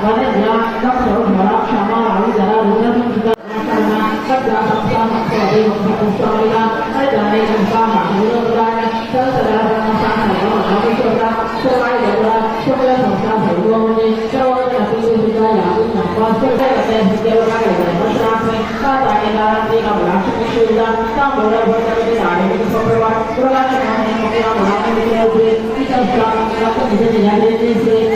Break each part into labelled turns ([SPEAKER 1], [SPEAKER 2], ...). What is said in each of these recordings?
[SPEAKER 1] गाने ध्यान सब सर्व भरा क्षमा रावी धरा रुद्र तुम सुधा करना सब ग्राह सबका मक्का अभी मक्का पुष्टा मिला हर जाने उनका माहौल होगा सब सदा संस्थान सर्व मक्का होगा सर्वाय होगा सर्व संस्थान सर्व होने सर्व नफी से सुधा यादू नफा सर्व करते हैं देव का निर्णय बसरात में का ताने दारा ते का बुलाश में सुधा का बोला बोल करके नारे में सफरवा बुला के नाम में मक्का बुला में दिखे हुए इस संस्थान का तो मुझे निजाने से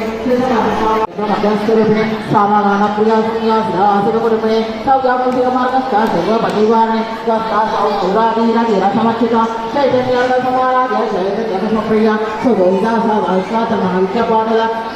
[SPEAKER 1] स्तरूपिणे सामाना पूजा सुन्यासुरकुरुपिणे
[SPEAKER 2] सौजाकुशिकमार्गस्था सर्वपरिवारणे स्वस्तासौ सौरावीरवीरसमक्षिता चैतन्यार्थसमाराध्य चैतन्यसमप्रिया सुगोविदासा वैश्वासमहाविद्यपाठदा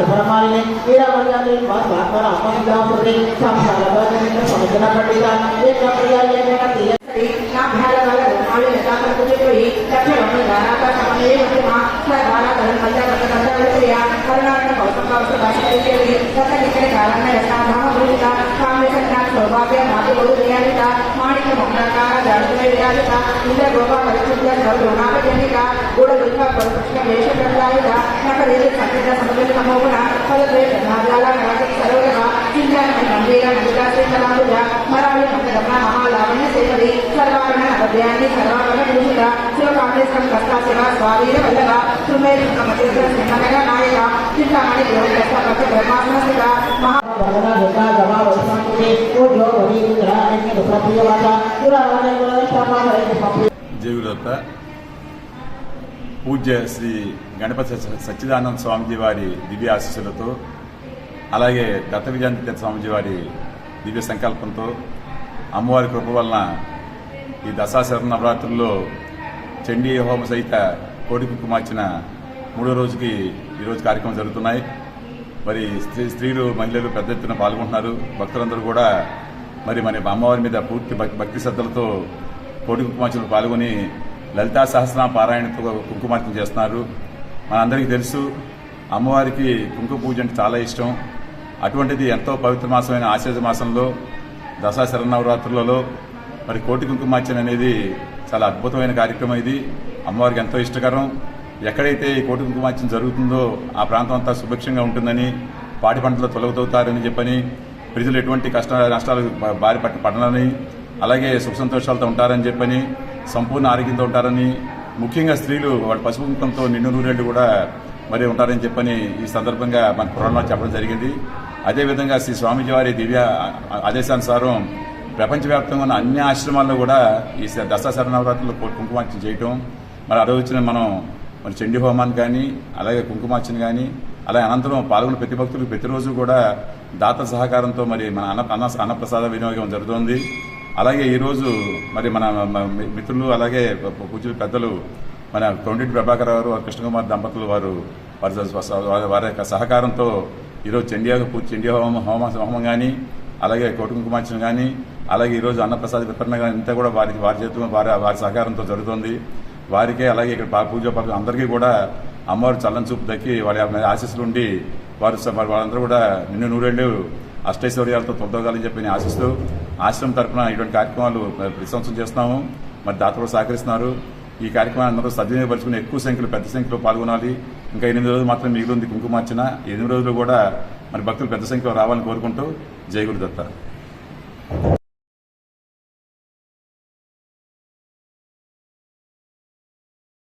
[SPEAKER 2] దుర్భాగదారిని మూల మంత్రాత్మిక మూల కూటత్రేక లేపర కుల మృతేక దస్తక కుల సంకేత పాలిని కులంగన కులం దస్త కౌలిని నాయక చింతామణి బ్రహ్మాత్మస్థిత మహా
[SPEAKER 3] జీవులత పూజ్య శ్రీ గణపతి సచ్చిదానంద స్వామిజీ వారి దివ్య ఆశీస్సులతో అలాగే దత్త విజయాంతి స్వామిజీ వారి దివ్య సంకల్పంతో అమ్మవారి కృప వలన ఈ దశాశర నవరాత్రుల్లో చండీ హోమ సహిత కోటి కుంకుమార్చిన మూడో రోజుకి ఈరోజు కార్యక్రమం జరుగుతున్నాయి. మరి స్త్రీ స్త్రీలు మహిళలు పెద్ద ఎత్తున పాల్గొంటున్నారు. భక్తులందరూ కూడా మరి మన అమ్మవారి మీద పూర్తి భక్తి శ్రద్ధలతో కోటి కుంకుమార్చనలు పాల్గొని లలితా సహస్రనామ పారాయణతో కుంకుమార్చన చేస్తున్నారు. మనందరికీ తెలుసు అమ్మవారికి కుంకుమ పూజ అంటే చాలా ఇష్టం. అటువంటిది ఎంతో పవిత్ర మాసమైన ఆశ్వేజ మాసంలో దసరా శరణవరాత్రులలో మరి కోటి కుంకుమార్చన అనేది చాలా అద్భుతమైన కార్యక్రమం ఇది. అమ్మవారికి ఎంతో ఇష్టకరం. ఎక్కడైతే ఈ కోటి కుంకుమార్చన జరుగుతుందో ఆ ప్రాంతం అంతా సుభిక్షంగా ఉంటుందని పాడి పంటలు తొలగతవుతారని చెప్పని ప్రజలు ఎటువంటి కష్ట నష్టాలు బారి పట్ట పడనని అలాగే సుఖ సంతోషాలతో ఉంటారని చెప్పని సంపూర్ణ ఆరోగ్యంతో ఉంటారని ముఖ్యంగా స్త్రీలు వాళ్ళ పసుపు కుంకుమతో నిండు నూరేళ్ళు కూడా మరి ఉంటారని చెప్పని ఈ సందర్భంగా మన పురాణాలు చెప్పడం జరిగింది. అదేవిధంగా శ్రీ స్వామిజీ వారి దివ్య ఆదేశానుసారం ప్రపంచవ్యాప్తంగా ఉన్న అన్ని ఆశ్రమాల్లో కూడా ఈ దసరా శరణవరాత్రులు కుంకుమార్చన చేయటం. మరి అదే వచ్చిన మనం మరి చండీ హోమాన్ని కానీ అలాగే కుంకుమార్చన కానీ అలాగే అనంతరం పాల్గొన్న ప్రతి భక్తులు ప్రతిరోజు కూడా దాత సహకారంతో మరి మన అన్న అన్న అన్నప్రసాద వినియోగం జరుగుతోంది. అలాగే ఈరోజు మరి మన మిత్రులు అలాగే పూజలు పెద్దలు మన కొండటి ప్రభాకర్ గారు కృష్ణకుమార్ దంపతులు వారు వారి వారి- వారి యొక్క సహకారంతో ఈరోజు చండీ పూజ చండీ హోమం హోమ హోమం కానీ అలాగే కోటి కుంకుమార్చన కానీ అలాగే ఈరోజు అన్నప్రసాద్ విపరణ కానీ అంతా కూడా వారి వారి చేతుల్లో వారి వారి సహకారంతో జరుగుతుంది. వారికే అలాగే ఇక్కడ పూజ పనులు అందరికీ కూడా అమ్మవారు చల్లని చూపు దక్కి వారి ఆశీస్సులు ఉండి వారు వాళ్ళందరూ కూడా నిన్ను నూరేళ్ళు అష్టైశ్వర్యాలతో తొలతోగాలని చెప్పి నేను ఆశిస్తూ ఆశ్రమం తరఫున ఇటువంటి కార్యక్రమాలు ప్రతి సంవత్సరం చేస్తున్నాము. మరి దాతలు సహకరిస్తున్నారు. ఈ కార్యక్రమాన్ని అందరూ సద్వినియోగపరుచుకుని ఎక్కువ సంఖ్యలో పెద్ద సంఖ్యలో పాల్గొనాలి. ఇంకా ఎనిమిది రోజులు మాత్రం మిగిలింది కుంకుమార్చన. ఎనిమిది రోజులు కూడా మరి భక్తులు పెద్ద సంఖ్యలో రావాలని కోరుకుంటూ జై గురుదత్త